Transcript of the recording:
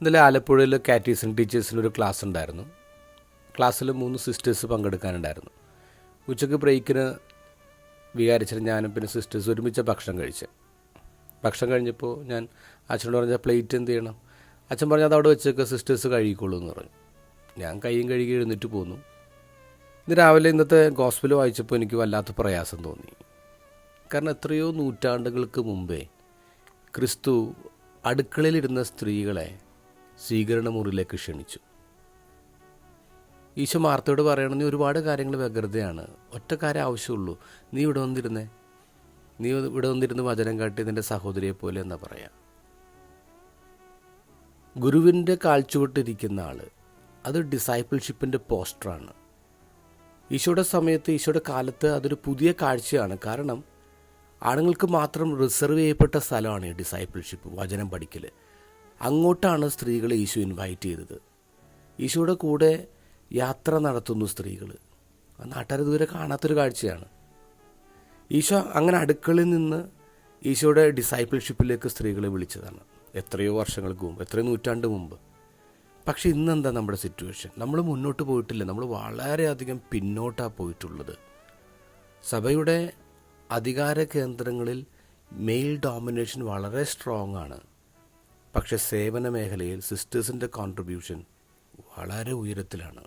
ഇന്നലെ ആലപ്പുഴയിൽ കാറ്റീസൺ ടീച്ചേഴ്സിനൊരു ക്ലാസ് ഉണ്ടായിരുന്നു. ക്ലാസ്സിൽ മൂന്ന് സിസ്റ്റേഴ്സ് പങ്കെടുക്കാനുണ്ടായിരുന്നു. ഉച്ചയ്ക്ക് ബ്രേക്കിന് വികാരിച്ചിട്ട് ഞാനും പിന്നെ സിസ്റ്റേഴ്സ് ഒരുമിച്ച് ഭക്ഷണം കഴിച്ച്. ഭക്ഷണം കഴിഞ്ഞപ്പോൾ ഞാൻ അച്ഛനോട് പറഞ്ഞ പ്ലേറ്റ് എന്ത് ചെയ്യണം? അച്ഛൻ പറഞ്ഞാൽ അത് അവിടെ വെച്ചൊക്കെ സിസ്റ്റേഴ്സ് കഴുകിക്കോളൂ എന്ന് പറഞ്ഞു. ഞാൻ കൈയും കഴുകി എഴുന്നേറ്റ് പോന്നു. ഇന്ന് രാവിലെ ഇന്നത്തെ ഗോസ്പിൽ വായിച്ചപ്പോൾ എനിക്ക് വല്ലാത്ത പ്രയാസം തോന്നി. കാരണം എത്രയോ നൂറ്റാണ്ടുകൾക്ക് മുമ്പേ ക്രിസ്തു അടുക്കളയിലിരുന്ന സ്ത്രീകളെ സ്വീകരണ മുറിയിലേക്ക് ക്ഷണിച്ചു. ഈശോ മാർത്തയോട് പറയണം നീ ഒരുപാട് കാര്യങ്ങൾ വ്യഗ്രതയാണ്. ഒറ്റ കാര്യം ആവശ്യമുള്ളൂ. നീ ഇവിടെ വന്നിരുന്നേ. നീ ഇവിടെ വന്നിരുന്ന് വചനം കാട്ടി നിന്റെ സഹോദരിയെ പോലെ എന്നാ പറയാം. ഗുരുവിന്റെ കാഴ്ചവിട്ടിരിക്കുന്ന ആൾ അത് ഡിസൈപ്പിൾഷിപ്പിന്റെ പോസ്റ്ററാണ് ഈശോയുടെ സമയത്ത് ഈശോയുടെ കാലത്ത് അതൊരു പുതിയ കാഴ്ചയാണ്. കാരണം ആണുങ്ങൾക്ക് മാത്രം റിസർവ് ചെയ്യപ്പെട്ട സ്ഥലമാണ് ഈ ഡിസൈപ്പിൾഷിപ്പ് വചനം പഠിക്കൽ അങ്ങോട്ടാണ് സ്ത്രീകളെ ഈശോ ഇൻവൈറ്റ് ചെയ്തത്. ഈശോയുടെ കൂടെ യാത്ര നടത്തുന്നു സ്ത്രീകൾ നാട്ടുകാർ ഇതുവരെ കാണാത്തൊരു കാഴ്ചയാണ്. ഈശോ അങ്ങനെ അടുക്കളയിൽ നിന്ന് ഈശോയുടെ ഡിസൈപ്പിൾഷിപ്പിലേക്ക് സ്ത്രീകളെ വിളിച്ചതാണ്. എത്രയോ വർഷങ്ങൾക്ക് മുമ്പ് എത്രയോ നൂറ്റാണ്ട് മുമ്പ്. പക്ഷേ ഇന്നെന്താ നമ്മുടെ സിറ്റുവേഷൻ നമ്മൾ മുന്നോട്ട് പോയിട്ടില്ല. നമ്മൾ വളരെയധികം പിന്നോട്ടാണ് പോയിട്ടുള്ളത്. സഭയുടെ അധികാര കേന്ദ്രങ്ങളിൽ മെയിൽ ഡോമിനേഷൻ വളരെ സ്ട്രോങ് ആണ്. പക്ഷെ സേവന മേഖലയിൽ സിസ്റ്റേഴ്സിന്റെ കോൺട്രിബ്യൂഷൻ വളരെ ഉയരത്തിലാണ്.